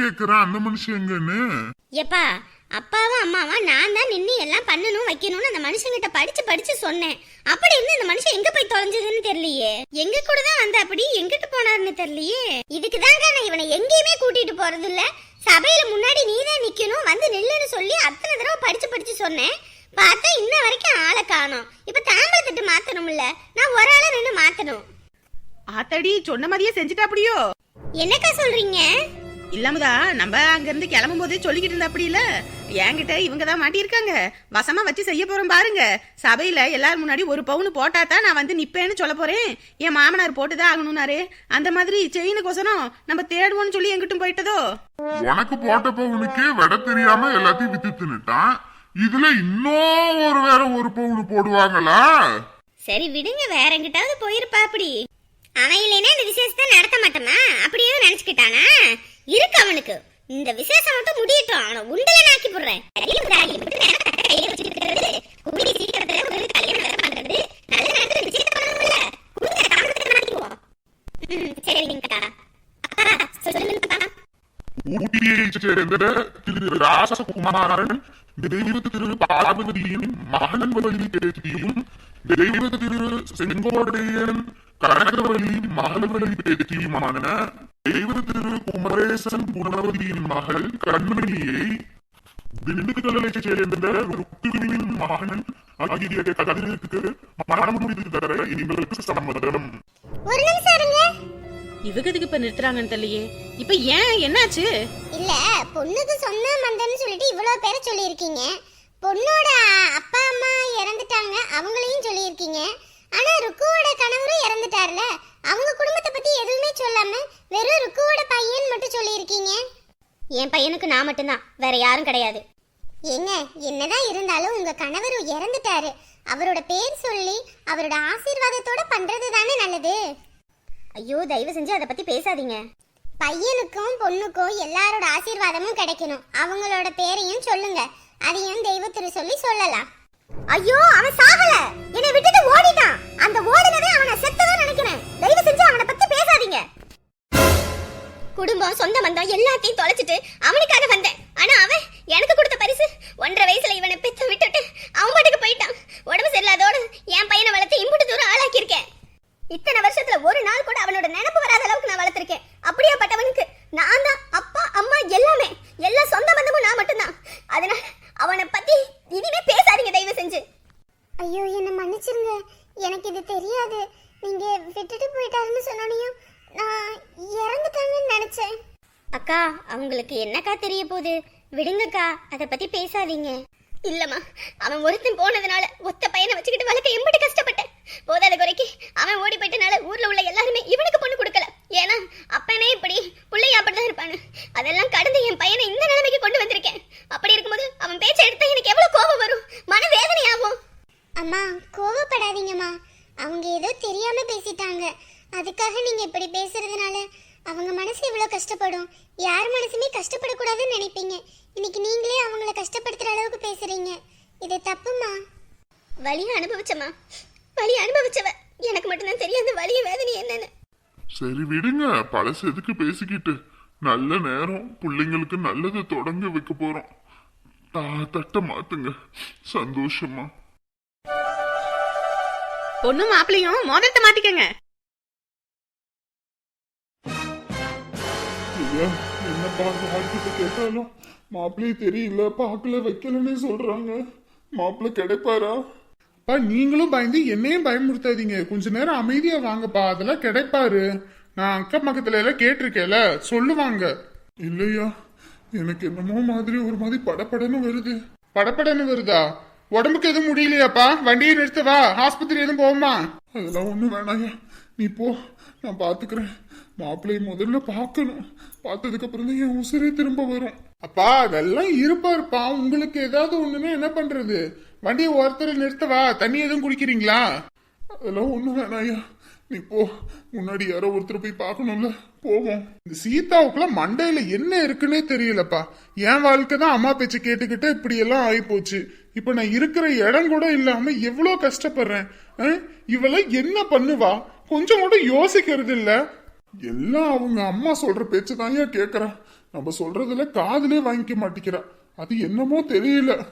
கேக்குறேன் அந்த மனுஷன் எங்கன்னு? எப்பா அப்பாவும் அம்மாவும் நான் தான் நின்று எல்லாம் பண்ணணும் வைக்கணும்னு அந்த மனுஷங்கிட்ட படிச்சு படிச்சு சொன்னேன். அப்படி இருந்து இந்த மனுஷன் எங்க போய் தொலைஞ்சதுன்னு தெரியலையே. எங்க கூட தான் வந்த அப்படி எங்கிட்டு போனாருன்னு தெரியலையே. இதுக்கு தாங்க நான் இவனை எங்கேயுமே கூட்டிட்டு போறது இல்ல சபையில முன்னாடி நீ தான் நிக்கணும் வந்து நில்லுன்னு சொல்லி அத்தனை தடவை படிச்சு படிச்சு சொன்னேன். பார்த்தா இன்ன வரைக்கும் ஆளை காணோம். இப்ப தாம்பளை தட்டு மாத்தணும்ல. நான் ஒரு ஆளை நின்று மாத்தணும். ஆத்தாடி சொன்ன மாதிரியே செஞ்சுட்டாப்படியோ என்னக்கா சொல்றீங்க? இல்லாமதா நம்ம அங்க இருந்து கிளம்பும் போதே சொல்லிக்கிட்டு இருந்தா அப்படி இல்ல என்கிட்ட இவங்க தான் மாட்டியிருக்காங்க. வசமா வச்சு செய்ய போறோம் பாருங்க. சபையில எல்லாரும் முன்னாடி ஒரு பவுன் போட்டா தான் நான் வந்து நிப்பேன்னு சொல்ல போறேன். என் மாமனார் போட்டுதான் ஆகணும்னாரு. அந்த மாதிரி செயினுக்கோசரம் நம்ம தேடுவோம்னு சொல்லி எங்கிட்டும் போயிட்டதோ? உனக்கு போட்ட பவுனுக்கே விட தெரியாம எல்லாத்தையும் வித்து தின்னுட்டான் இதுல இன்னும் ஒரு வேற ஒரு பவுன் போடுவாங்களா? சரி விடுங்க. வேற எங்கிட்டாவது போயிருப்பா அப்படி. அவன் இல்லைன்னா இந்த விசேஷத்தை நடத்த மாட்டோமா அப்படியே நினைச்சுக்கிட்டானா? இருக்கு அவனுக்கு. இந்த விசேஷம் மட்டும் முடியட்டும். அவனை உண்டல நாக்கி போடுறேன். கூடி சீக்கிரத்துல ஒரு கல்யாணம் வேற பண்றது. நல்ல நேரத்துல நிச்சயத்தை பண்ணணும்ல. தெய்வ திரு குமரேசன் குணவதியின் மகள் கண்மணியை. திண்டுக்கல்லைச் சேர்ந்த ருக்குவின் மகன் ஆகிய கதிருக்கு மனம் முடித்து தர எங்களுக்கு சம்மதம் ஒரு நிமிஷம் இருங்க. இவங்க எதுக்கு இப்ப நிறுத்துறாங்கன்னு தெரியலையே. இப்ப ஏன் என்னாச்சு? இல்ல பொண்ணுக்கு சொந்த மந்தன்னு சொல்லிட்டு இவ்வளவு பேரை சொல்லியிருக்கீங்க. பொண்ணோட அப்பா அம்மா இறந்துட்டாங்க அவங்களையும் சொல்லியிருக்கீங்க. ஆனா ருக்குவோட கணவரும் இறந்துட்டார்ல அவங்க குடும்பத்தை பத்தி எதுவுமே சொல்லாம வெறும் ருக்குவோட பையன் மட்டும் சொல்லியிருக்கீங்க? என் பையனுக்கு நான் மட்டும்தான். வேற யாரும் கிடையாது. ஏங்க என்னதான் இருந்தாலும் உங்க கணவர் இறந்துட்டாரு. அவரோட பேர் சொல்லி அவரோட ஆசீர்வாதத்தோட பண்றது தானே நல்லது? ஐயோ தயவு செஞ்சு அதை பத்தி பேசாதீங்க. பையனுக்கும் பொண்ணுக்கும் எல்லாரோட ஆசீர்வாதமும் கிடைக்கணும். அவங்களோட பேரையும் சொல்லுங்க. அதையும் தெய்வத்திரு சொல்லி சொல்லலாம். ஐயோ அவன் சாகல! குடும்பம் சொந்த பந்தம் எல்லாத்தையும் தொலைச்சிட்டு அவனுக்காக வந்தேன். ஆனா அவன் எனக்கு கொடுத்த பரிசு ஒன்றரை வயசுல இவனை பெத்த விட்டுட்டு அவன் பாட்டுக்கு போயிட்டான். உடம்பு சரியில்லாதோட என் பையனை வளர்த்து இம்புட்டு தூரம் ஆளாக்கியிருக்கேன். இத்தனை வருஷத்துல ஒரு நாள் கூட அவனோட நினைப்பு வராத அளவுக்கு நான் வளர்த்திருக்கேன். அப்படியாப்பட்டவனுக்கு பட்டவனுக்கு தான் அப்பா அம்மா எல்லாமே எல்லா சொந்த பந்தமும் நான் மட்டும்தான் அதனால அவனை பத்தி இனிமே பேசாதீங்க தயவு செஞ்சு ஐயோ என்ன மன்னிச்சிருங்க எனக்கு இது தெரியாது நீங்க விட்டுட்டு போயிட்டாருன்னு சொன்னோனையும் நான் இறந்துட்டாங்கன்னு நினைச்சேன் அக்கா உங்களுக்கு என்னக்கா தெரிய போகுது? விடுங்கக்கா அதை பத்தி பேசாதீங்க. இல்லம்மா அவன் ஒருத்தன் போனதுனால ஒத்த பையனை வச்சுக்கிட்டு வளர்க்க எம்பிட்டு கஷ்டப்பட்டேன். போதாத குறைக்கு அவன் ஓடி போயிட்டனால ஊர்ல உள்ள எல்லாருமே இவனுக்கு பொண்ணு கொடுக்கல. ஏன்னா அப்பனே இப்படி பிள்ளைய அப்படிதான் இருப்பானு. அதெல்லாம் கடந்து என் பையனை இந்த நிலைமைக்கு கொண்டு வந்திருக்கேன். அப்படி இருக்கும்போது அவன் பேச்ச எடுத்தா எனக்கு எவ்வளவு கோபம் வரும்? மன ஆகும் அம்மா கோவப்படாதீங்கம்மா. அவங்க ஏதோ தெரியாம பேசிட்டாங்க. அதுக்காக நீங்க இப்படி பேசுறதுனால அவங்க மனசு இவ்வளவு கஷ்டப்படும். யார் மனசுமே கஷ்டப்படக்கூடாதுன்னு நினைப்பீங்க. இன்னைக்கு நீங்களே அவங்கள கஷ்டப்படுத்துற அளவுக்கு பேசுறீங்க. இது தப்புமா? வலியை அனுபவிச்சம்மா. வலி அனுபவிச்சவ. எனக்கு மட்டும்தான் தெரியும் அந்த வலிய வேதனை என்னன்னு. சரி விடுங்க. பழசு எதுக்கு பேசிக்கிட்டு? நல்ல நேரம். பிள்ளைங்களுக்கு நல்லதை தொடங்க வைக்க போறோம். தா- தட்டை மாத்துங்க. சந்தோஷமா பொண்ணு மாப்பிளையும் மோதிரத்தை மாட்டிக்கங்க ஐயா என்னப்பா யார்கிட்ட கேட்டாலும் மாப்பிள்ளை தெரியல பார்க்கல வைக்கலன்னே சொல்றாங்க. மாப்பிள்ளை கிடைப்பாரா? பா நீங்களும் பயந்து என்னையும் பயமுறுத்தாதீங்க. கொஞ்ச நேரம் அமைதியா வாங்கப்பா அதெல்லாம் கிடைப்பாரு. நான் அக்கம் பக்கத்துல எல்லாம் கேட்டிருக்கேல சொல்லுவாங்க. இல்லையா எனக்கு என்னமோ மாதிரி ஒரு மாதிரி படபடன்னு வருது. படப்படன்னு வருதா? உடம்புக்கு எதுவும் முடியலையாப்பா? வண்டியை நிறுத்தவா ஆஸ்பத்திரி எதுவும் போகுமா? அதெல்லாம் ஒண்ணும் வேணாயா நீ போ நான் பாத்துக்கிறேன். மாப்பிள்ளையை முதல்ல பார்க்கணும். பார்த்ததுக்கு அப்புறம் தான் என் உசுரே திரும்ப வரும். அப்பா அதெல்லாம் இருப்பாருப்பா உங்களுக்கு ஏதாவது ஒண்ணுமே என்ன பண்றது? வண்டியை ஒருத்தர் நிறுத்தவா தண்ணி எதுவும் குடிக்கிறீங்களா? அதெல்லாம் ஒண்ணும் வேணாயா நீ போ. முன்னாடி யாரோ ஒருத்தர் போய் பார்க்கணும்ல. போவோம். இந்த சீதாவுக்குலாம் மண்டையில என்ன இருக்குன்னே தெரியலப்பா. என் வாழ்க்கை தான் அம்மா பேச்சை கேட்டுக்கிட்டு இப்படி எல்லாம் ஆயிப்போச்சு. இப்ப நான் இருக்கிற இடம் கூட இல்லாம எவ்வளவு கஷ்டப்படுறேன். அஹ்? இவெல்லாம் என்ன பண்ணுவா? கொஞ்சம் கூட யோசிக்கிறது இல்ல எல்லாம் அவங்க அம்மா சொல்ற பேச்சு தான் ஏன் நம்ம சொல்றதுல காதுலே வாங்கிக்க மாட்டேங்கிறா அது என்னமோ தெரியல.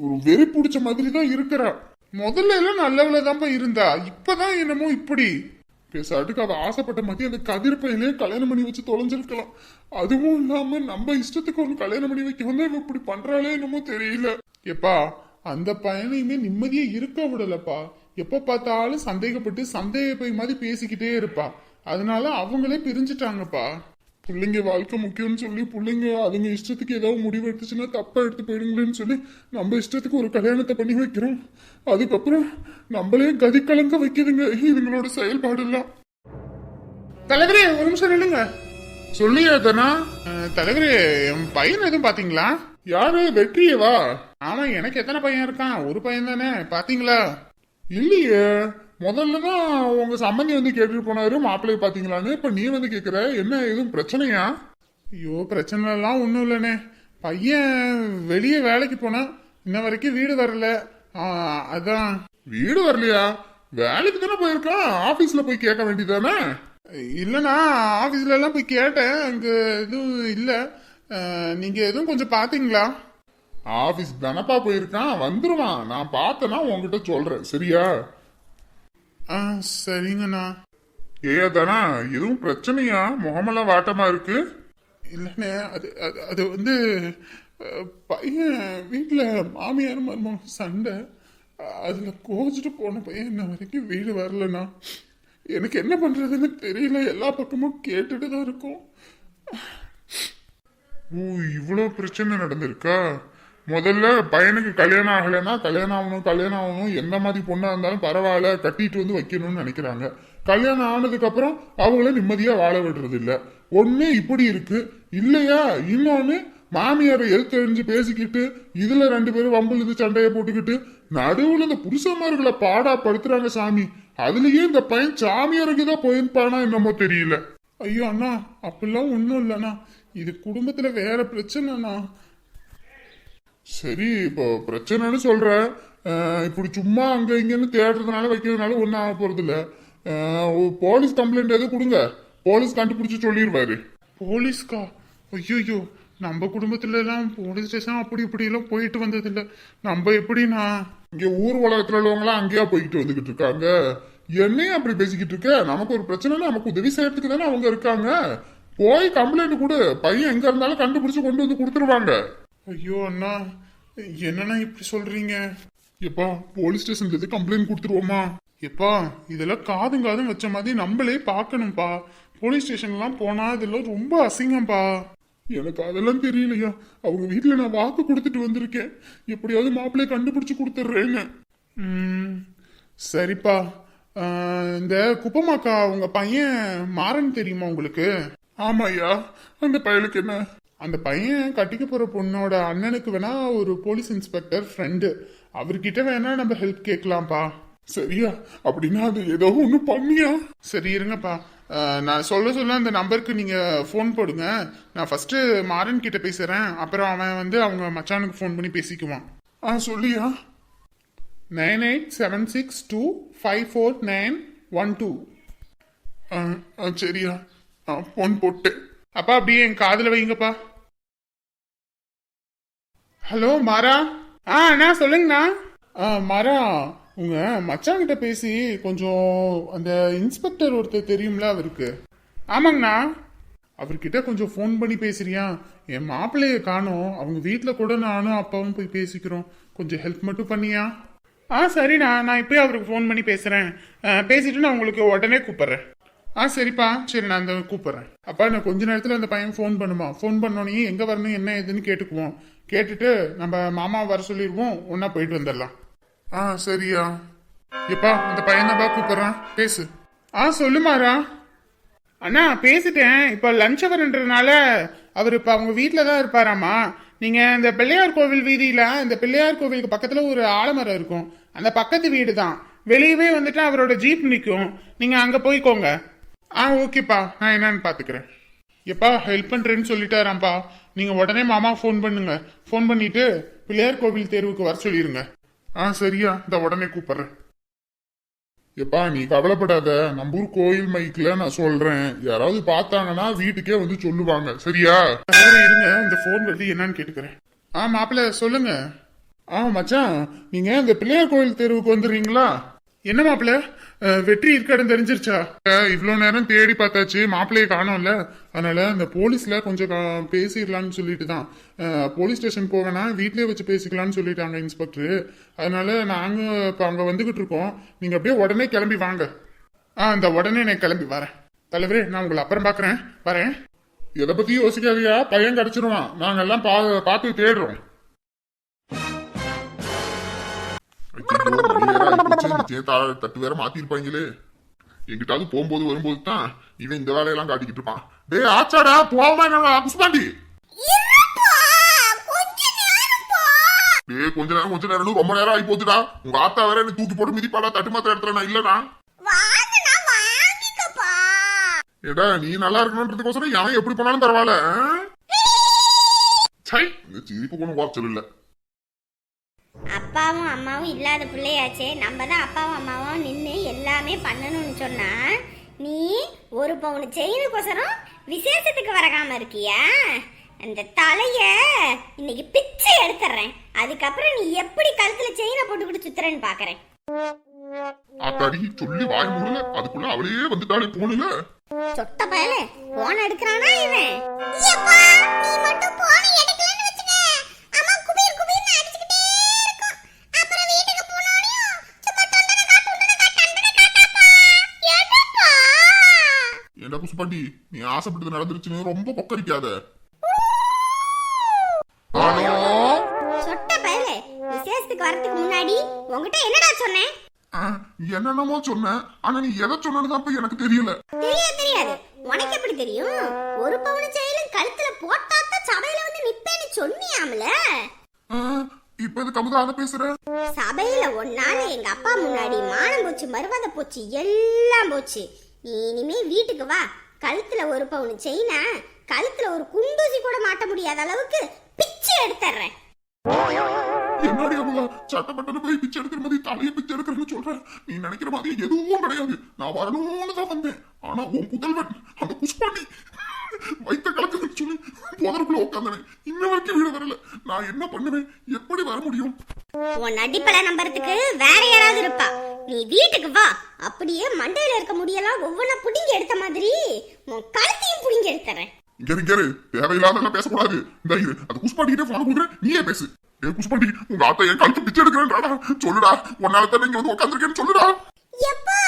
ஒரு வெறி பிடிச்ச மாதிரி தான் இருக்கிறா. முதல்ல எல்லாம் நல்லவள தான்ப்பா இருந்தா. இப்பதான் என்னமோ இப்படி. பேசாட்டுக்கு அவ ஆசைப்பட்ட மாதிரி அந்த கதிர்ப்பையிலே கல்யாணம் பண்ணி வச்சு தொலைஞ்சிருக்கலாம். அதுவும் இல்லாம நம்ம இஷ்டத்துக்கு ஒன்று கல்யாணம் பண்ணி வைக்க வந்து இவ இப்படி பண்றாளே என்னமோ தெரியல. எப்பா அந்த பையனையுமே நிம்மதியே இருக்க விடலப்பா. எப்ப பார்த்தாலும் சந்தேகப்பட்டு சந்தேக பை மாதிரி பேசிக்கிட்டே இருப்பா. அதனால அவங்களே பிரிஞ்சுட்டாங்கப்பா. பிள்ளைங்க வாழ்க்கை முக்கியம்னு சொல்லி பிள்ளைங்க அதுங்க இஷ்டத்துக்கு ஏதாவது முடிவு எடுத்துச்சுன்னா தப்பா எடுத்து போயிடுங்களேன்னு சொல்லி நம்ம இஷ்டத்துக்கு ஒரு கல்யாணத்தை பண்ணி வைக்கிறோம். அதுக்கப்புறம் நம்மளே கதி கலங்க வைக்குதுங்க இதுங்களோட செயல்பாடு எல்லாம் தலைவரே ஒரு நிமிஷம் நில்லுங்க. சொல்லியாதனா தலைவரே என் பையன் எதுவும் பாத்தீங்களா? யாரு? வெற்றியவா? ஆமா எனக்கு எத்தனை பையன் இருக்கான்? ஒரு பையன் தானே பாத்தீங்களா? இல்லையே. முதல்ல தான் உங்க சம்பந்தி வந்து கேட்டுட்டு போனாரு மாப்பிள்ளைய பாத்தீங்களான்னு. இப்ப நீ வந்து கேக்குற என்ன எதுவும் பிரச்சனையா? ஐயோ பிரச்சனை எல்லாம் ஒண்ணும் இல்லைண்ணே பையன் வெளியே வேலைக்கு போனான் இன்ன வரைக்கும் வீடு வரல. அதான். வீடு வரலையா? வேலைக்கு தானே போயிருக்கான் ஆபீஸ்ல போய் கேட்க வேண்டியதானே இல்லைண்ணா ஆபீஸ்ல எல்லாம் போய் கேட்டேன். அங்க எதுவும் இல்ல. ஆ, நீங்க எதுவும் கொஞ்சம் பாத்தீங்களா? ஆபீஸ் தானப்பா போயிருக்கான். வந்துருவான். நான் பார்த்தேன்னா உங்ககிட்ட சொல்றேன். சரியா? ஆ சரிங்கண்ணா ஏயா தானா எதுவும் பிரச்சனையா? முகமெல்லாம் வாட்டமா இருக்கு? இல்லைண்ணே அது அது அது வந்து பையன் வீட்டில் மாமியார் மருமகன் சண்டை. அதில் கோச்சிட்டு போன பையன் இன்ன வரைக்கும் வீடு வரலண்ணா. எனக்கு என்ன பண்ணுறதுன்னு தெரியல. எல்லா பக்கமும் கேட்டுட்டு தான் இருக்கும். ஓ இவ்வளோ பிரச்சனை நடந்திருக்கா? முதல்ல பையனுக்கு கல்யாணம் ஆகலைன்னா கல்யாணம் ஆகணும் கல்யாணம் ஆகணும் எந்த மாதிரி பொண்ணாக இருந்தாலும் பரவாயில்ல கட்டிட்டு வந்து வைக்கணும்னு நினைக்கிறாங்க. கல்யாணம் ஆனதுக்கப்புறம் அவங்கள நிம்மதியா வாழ விடுறது இல்லை ஒண்ணு இப்படி இருக்கு. இல்லையா? இன்னொன்னு மாமியாரை எதிர்த்தெறிஞ்சு பேசிக்கிட்டு இதுல ரெண்டு பேரும் வம்புல இது சண்டையை போட்டுக்கிட்டு நடுவில் இந்த புருஷமார்களை பாடா படுத்துறாங்க சாமி. அதுலயே இந்த பையன் சாமியாருக்கு தான் போயிருப்பானா என்னமோ தெரியல. ஐயோ அண்ணா அப்படிலாம் ஒன்றும் இல்லைண்ணா. இது குடும்பத்தில் வேற பிரச்சனைண்ணா. சரி இப்போ பிரச்சனைன்னு அஹ், இப்படி சும்மா அங்க இங்கன்னு தேடுறதுனால வைக்கிறதுனால ஒன்றும் ஆக போறது இல்ல அஹ், ஒரு போலீஸ் கம்ப்ளைண்ட் எதுவும் கொடுங்க. போலீஸ் கண்டுபிடிச்சு சொல்லிடுவாரு போலீஸ்கா? ஐயோ நம்ம குடும்பத்துல எல்லாம் போலீஸ் ஸ்டேஷன் அப்படி இப்படி எல்லாம் போயிட்டு வந்தது இல்ல நம்ம எப்படின்னா இங்க ஊர் உலகத்துல உள்ளவங்களாம் அங்கேயா போய்கிட்டு வந்துகிட்டு இருக்காங்க. என்னையும் அப்படி பேசிக்கிட்டு இருக்க? நமக்கு ஒரு பிரச்சனைனா நமக்கு உதவி செய்யறதுக்கு தானே அவங்க இருக்காங்க. போய் கம்ப்ளைண்ட் கொடு. பையன் எங்க இருந்தாலும் கண்டுபிடிச்சு கொண்டு வந்து கொடுத்துருவாங்க. ஐயோ அண்ணா என்னண்ணா இப்படி சொல்றீங்க? எப்பா போலீஸ் ஸ்டேஷன்ல இருந்து கம்ப்ளைண்ட் கொடுத்துருவோமா? எப்பா இதெல்லாம் காதும் காதும் வச்ச மாதிரி நம்மளே பார்க்கணும்ப்பா போலீஸ் ஸ்டேஷன்லாம் போனா இதெல்லாம் ரொம்ப அசிங்கம்ப்பா எனக்கு அதெல்லாம் தெரியலையா? அவங்க வீட்டில் நான் வாக்கு கொடுத்துட்டு வந்திருக்கேன். எப்படியாவது மாப்பிள்ளைய கண்டுபிடிச்சு கொடுத்துட்றேன்னு சரிப்பா. இந்த குப்பமாக்கா உங்க பையன் மாறன் தெரியுமா உங்களுக்கு? ஆமாய்யா. அந்த பையனுக்கு என்ன? அந்த பையன் கட்டிக்க போகிற பொண்ணோட அண்ணனுக்கு வேணா ஒரு போலீஸ் இன்ஸ்பெக்டர் ஃப்ரெண்டு அவர்கிட்ட வேணா நம்ம ஹெல்ப் கேட்கலாம்ப்பா. சரியா? அப்படின்னா அது ஏதோ ஒன்று பண்ணியா? சரி இருங்கப்பா. நான் சொல்ல சொல்ல அந்த நம்பருக்கு நீங்கள் ஃபோன் போடுங்க. நான் ஃபஸ்ட்டு மாறன் கிட்ட பேசுகிறேன் அப்புறம் அவன் வந்து அவங்க மச்சானுக்கு ஃபோன் பண்ணி பேசிக்குவான். ஆ சொல்லியா? Nine eight seven six two five four nine one two. ஆ சரியா. ஆ ஃபோன் போட்டு அப்பா அப்படியே என் காதில் வைங்கப்பா. ஹலோ மாரா ஆ அண்ணா சொல்லுங்கண்ணா. ஆ மாரா உங்க மச்சான் கிட்ட பேசி கொஞ்சம் அந்த இன்ஸ்பெக்டர் ஒருத்தர் தெரியும்ல அவருக்கு. ஆமாங்கண்ணா. அவர்கிட்ட கொஞ்சம் ஃபோன் பண்ணி பேசுறியா? என் மாப்பிள்ளைய காணோம். அவங்க வீட்டில் கூட நானும் அப்பாவும் போய் பேசிக்கிறோம். கொஞ்சம் ஹெல்ப் மட்டும் பண்ணியா? ஆ சரிண்ணா. நான் இப்போயே அவருக்கு ஃபோன் பண்ணி பேசுகிறேன் பேசிட்டு நான் உங்களுக்கு உடனே கூப்பிட்றேன். ஆ சரிப்பா. சரி நான் அந்த கூப்பிட்றேன். அப்பா நான் கொஞ்ச நேரத்தில் அந்த பையன் ஃபோன் பண்ணுமா? ஃபோன் பண்ணோன்னே எங்கே வரணும் என்ன ஏதுன்னு கேட்டுக்குவோம். கேட்டுட்டு நம்ம மாமா வர சொல்லிடுவோம் ஒன்றா போயிட்டு வந்துடலாம். ஆ சரியா. எப்பா அந்த பையன் கூப்பிட்றான். பேசு. ஆ சொல்லுமாரா அண்ணா பேசிட்டேன். இப்போ லஞ்ச் அவர்ன்றதுனால அவர் இப்போ அவங்க வீட்டில் தான் இருப்பாராமா? நீங்கள் இந்த பிள்ளையார் கோவில் வீதியில் இந்த பிள்ளையார் கோவிலுக்கு பக்கத்தில் ஒரு ஆலமரம் இருக்கும். அந்த பக்கத்து வீடு தான் வெளியவே வந்துட்டு அவரோட ஜீப் நிற்கும் நீங்கள் அங்கே போய்க்கோங்க. ஆ ஓகேப்பா. நான் என்னன்னு பார்த்துக்கிறேன். எப்பா ஹெல்ப் பண்ணுறேன்னு சொல்லிட்டாராம்ப்பா. நீங்கள் உடனே மாமா ஃபோன் பண்ணுங்க. ஃபோன் பண்ணிட்டு பிள்ளையார் கோவில் தேர்வுக்கு வர சொல்லிடுங்க ஆ சரியா. இந்த உடனே கூப்பிட்றேன். எப்பா நீ கவலைப்படாத. நம்பூர் கோயில் மைக்கில் நான் சொல்கிறேன் யாராவது பார்த்தாங்கன்னா வீட்டுக்கே வந்து சொல்லுவாங்க. சரியா? இருங்க. இந்த ஃபோன் வந்து என்னன்னு கேட்டுக்கிறேன். ஆ மாப்பிள்ள சொல்லுங்க. ஆ மச்சான் நீங்கள் இந்த பிள்ளையார் கோயில் தெருவுக்கு வந்துடுறீங்களா? என்ன மாப்பிள்ள வெற்றி இருக்க தெரிஞ்சிருச்சா? இவ்வளோ இவ்வளவு நேரம் தேடி பார்த்தாச்சு மாப்பிள்ளையை காணோம்ல. அதனால அந்த போலீஸ்ல கொஞ்சம் கா- பேசிடலாம்னு சொல்லிட்டு தான் போலீஸ் ஸ்டேஷன் போவேனா வீட்லயே வச்சு பேசிக்கலாம்னு சொல்லிட்டாங்க இன்ஸ்பெக்டர். அதனால நாங்க இப்ப அங்க வந்துகிட்டு இருக்கோம். நீங்க அப்படியே உடனே கிளம்பி வாங்க. ஆ இந்த உடனே நான் கிளம்பி வரேன். தலைவரே நான் உங்களை அப்புறம் பாக்குறேன். வரேன். எதை பத்தி யோசிக்காதியா பையன் கிடைச்சிருவான். நாங்க எல்லாம் பா பார்த்து தேடுறோம். தட்டு வேற மாத்திருப்பாங்களே. எங்கிட்டாவது போகும்போது வரும்போது தான் இவன் இந்த வேலையெல்லாம் காட்டிக்கிட்டு இருப்பான். டேய் ஆச்சாடா போவாம புஷ்பாண்டி? டேய் கொஞ்ச நேரம் கொஞ்ச நேரம் ரொம்ப நேரம் ஆகி போச்சுடா உங்க ஆத்தா வேற என்ன தூக்கி போட்டு மிதிப்பாடா தட்டு மாத்திர இடத்துல நான் இல்லடா. ஏடா நீ நல்லா இருக்கணுன்றதுக்கோசரம் எவன் எப்படி போனாலும் பரவாயில்ல? சை சிரிப்பு கொண்டு குறைச்சல் இல்ல. அப்பாவும் அம்மாவும் இல்லாத பிள்ளையாச்சே. நம்ம தான் அப்பாவும் அம்மாவும் நின்று எல்லாமே பண்ணணும்னு சொன்னா நீ ஒரு பவுன் செயினுக்கோசரம் விசேஷத்துக்கு வரகாம இருக்கியா? அந்த தலைய இன்னைக்கு பிச்சை எடுத்துறேன். அதுக்கப்புறம் நீ எப்படி கழுத்துல செயினை போட்டுக்கிட்டு சுத்துறேன்னு பாக்குறேன். ஆத்தாடி சொல்லி வாய் மூடல. அதுக்குள்ள அவளே வந்துட்டாலே போனல சொட்ட பயல போன் எடுக்கிறானா இவன்? நீ மட்டும் போன் புஷ்பாண்டி நீ ஆசைப்பட்டது நடந்துருச்சுன்னு ரொம்ப கொக்கரிக்காத. ஹலோ? சொட்ட பயல விசேஷத்துக்கு வரதுக்கு முன்னாடி உன்கிட்ட என்னடா சொன்னேன்? என்னென்னமோ சொன்னேன். ஆனா நீ எதை சொன்னது தான் இப்ப எனக்கு தெரியல. தெரியாது தெரியாது. உனக்கு எப்படி தெரியும்? ஒரு பவுன் செயிலும் கழுத்துல போட்டாத்தான் சபையில வந்து நிப்பேன்னு சொன்னியாம்ல? இப்ப எதுக்கு அமுதா அதை பேசுற? சபையில ஒன்னால எங்க அப்பா முன்னாடி மானம் போச்சு மருவாத போச்சு எல்லாம் போச்சு. நீ இனிமே வீட்டுக்கு வா. கழுத்துல ஒரு பவுன் செயினா கழுத்துல ஒரு குண்டூசி கூட மாட்ட முடியாத அளவுக்கு பிச்சை எடுத்துறேன் என்னடி அமுதா? சட்டப்பட்டது போய் பிச்சை எடுக்கிற மாதிரி தலையை பிச்சை எடுக்கிறேன்னு சொல்ற? நீ நினைக்கிற மாதிரி எதுவும் கிடையாது. நான் வரணும்னு தான் வந்தேன். ஆனா உன் புதல்வன் அந்த புஷ்பாண்டி வைத்த கலக்குதுன்னு சொல்லி போதற்குள்ள உட்காந்தவன் இன்ன வரைக்கும் வீடு வரல. நான் என்ன பண்ணுவேன்? எப்படி வர முடியும்? உன் நடிப்பல நம்புறதுக்கு வேற யாராவது இருப்பா. வீட்டுக்கு வா. அப்படியே மண்டையில இருக்க முடியெல்லாம் ஒவ்வொன்றா புடிங்கி எடுத்த மாதிரி உன் கழுத்தையும் புடிங்கி எடுத்துறேன். இங்க இங்க இரு. தேவையில்லாதெல்லாம் பேசக்கூடாது. இந்த இரு அது புஷ்பாண்டிகிட்டே போன கொடுக்குறேன். நீயே பேசு. ஏ புஷ்பாண்டி உங்க ஆத்தா என் கழுத்து பிச்சை எடுக்கிறேன்டா. சொல்லுடா. உன்னால தான் இங்க வந்து உட்காந்துருக்கேன்னு சொல்லுடா. எப்பா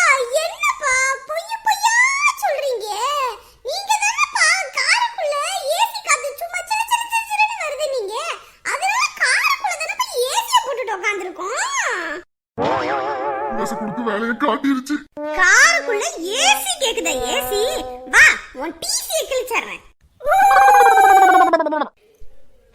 காட்டிருச்சு. காருக்குள்ள ஏசி கேக்குதா ஏசி. வா உன் டிசி கிழிச்சறேன்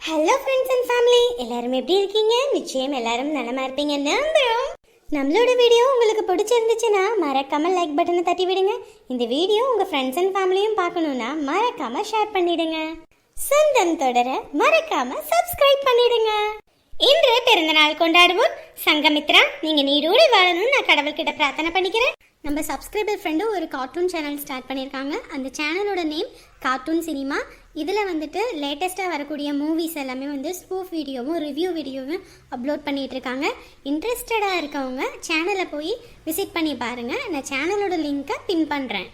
ஹலோ ஃப்ரெண்ட்ஸ் அண்ட் ஃபேமிலி எல்லாரும் எப்படி இருக்கீங்க? நிச்சயம் எல்லாரும் நலமா இருப்பீங்க. நம்புறோம் நம்மளோட வீடியோ உங்களுக்கு பிடிச்சிருந்துச்சுன்னா மறக்காம லைக் பட்டனை தட்டி விடுங்க. இந்த வீடியோ உங்க ஃப்ரெண்ட்ஸ் அண்ட் ஃபேமிலியும் பார்க்கணும்னா மறக்காம ஷேர் பண்ணிடுங்க. சொந்தம் தொடர மறக்காம சப்ஸ்கிரைப் பண்ணிடுங்க. இன்று பிறந்தநாள் கொண்டாடுவோம். சங்கமித்ரா நீங்க நீடோடி வாழணும்னு நான் கடவுள்கிட்ட பிரார்த்தனை பண்ணிக்கிறேன். நம்ம சப்ஸ்கிரைபர் ஃப்ரெண்டும் ஒரு கார்ட்டூன் சேனல் ஸ்டார்ட் பண்ணியிருக்காங்க. அந்த சேனலோட நேம் கார்ட்டூன் சினிமா இதில் வந்துட்டு லேட்டஸ்ட்டாக வரக்கூடிய மூவிஸ் எல்லாமே வந்து ஸ்பூஃப் வீடியோவும் ரிவ்யூ வீடியோவும் அப்லோட் பண்ணிகிட்ருக்காங்க இன்ட்ரெஸ்டடாக இருக்கவங்க சேனலை போய் விசிட் பண்ணி பாருங்கள் நான் சேனலோட லிங்க்கை பின் பண்ணுறேன்